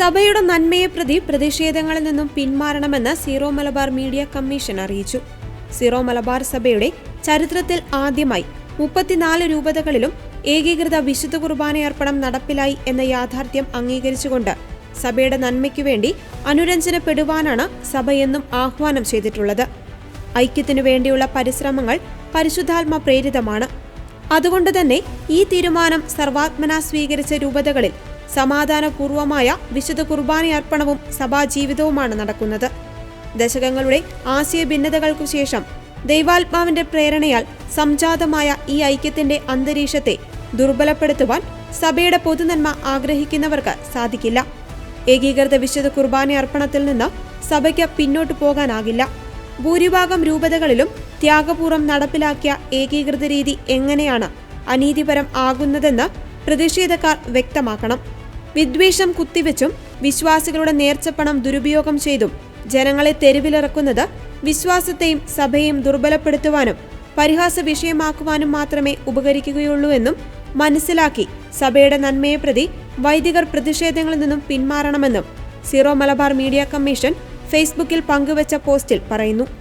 സഭയുടെ നന്മയെ പ്രതി പ്രതിഷേധങ്ങളിൽ നിന്നും പിന്മാറണമെന്ന് സീറോ മലബാർ മീഡിയ കമ്മീഷൻ അറിയിച്ചു. സീറോ മലബാർ സഭയുടെ ചരിത്രത്തിൽ ആദ്യമായി മുപ്പത്തിനാല് രൂപതകളിലും ഏകീകൃത വിശുദ്ധ കുർബാനയർപ്പണം നടപ്പിലായി എന്ന യാഥാർത്ഥ്യം അംഗീകരിച്ചുകൊണ്ട് സഭയുടെ നന്മയ്ക്കു വേണ്ടി അനുരഞ്ജനപ്പെടുവാനാണ് സഭ എന്നും ആഹ്വാനം ചെയ്തിട്ടുള്ളത്. ഐക്യത്തിനു വേണ്ടിയുള്ള പരിശ്രമങ്ങൾ പരിശുദ്ധാത്മ പ്രേരിതമാണ്. അതുകൊണ്ടുതന്നെ ഈ തീരുമാനം സർവാത്മന സ്വീകരിച്ച രൂപതകളിൽ സമാധാനപൂർവമായ വിശുദ്ധ കുർബാനയർപ്പണവും സഭാജീവിതവുമാണ് നടക്കുന്നത്. ദശകങ്ങളുടെ ആശയ ഭിന്നതകൾക്കു ശേഷം ദൈവാത്മാവിന്റെ പ്രേരണയാൽ സംജാതമായ ഈ ഐക്യത്തിന്റെ അന്തരീക്ഷത്തെ ദുർബലപ്പെടുത്തുവാൻ സഭയുടെ പൊതുനന്മ ആഗ്രഹിക്കുന്നവർക്ക് സാധിക്കില്ല. ഏകീകൃത വിശുദ്ധ കുർബാനയർപ്പണത്തിൽ നിന്ന് സഭയ്ക്ക് പിന്നോട്ടു പോകാനാകില്ല. ഭൂരിഭാഗം രൂപതകളിലും ത്യാഗപൂർവം നടപ്പിലാക്കിയ ഏകീകൃത രീതി എങ്ങനെയാണ് അനീതിപരം ആകുന്നതെന്ന് പ്രതിഷേധക്കാർ വ്യക്തമാക്കണം. വിദ്വേഷം കുത്തിവെച്ചും വിശ്വാസികളുടെ നേർച്ചപ്പണം ദുരുപയോഗം ചെയ്തും ജനങ്ങളെ തെരുവിലിറക്കുന്നത് വിശ്വാസത്തെയും സഭയെയും ദുർബലപ്പെടുത്തുവാനും പരിഹാസ വിഷയമാക്കുവാനും മാത്രമേ ഉപകരിക്കുകയുള്ളൂ എന്നും മനസ്സിലാക്കി സഭയുടെ നന്മയെ പ്രതി വൈദികർ പ്രതിഷേധങ്ങളിൽ നിന്നും പിന്മാറണമെന്നും സീറോ മലബാർ മീഡിയ കമ്മീഷൻ ഫേസ്ബുക്കിൽ പങ്കുവച്ച പോസ്റ്റിൽ പറയുന്നു.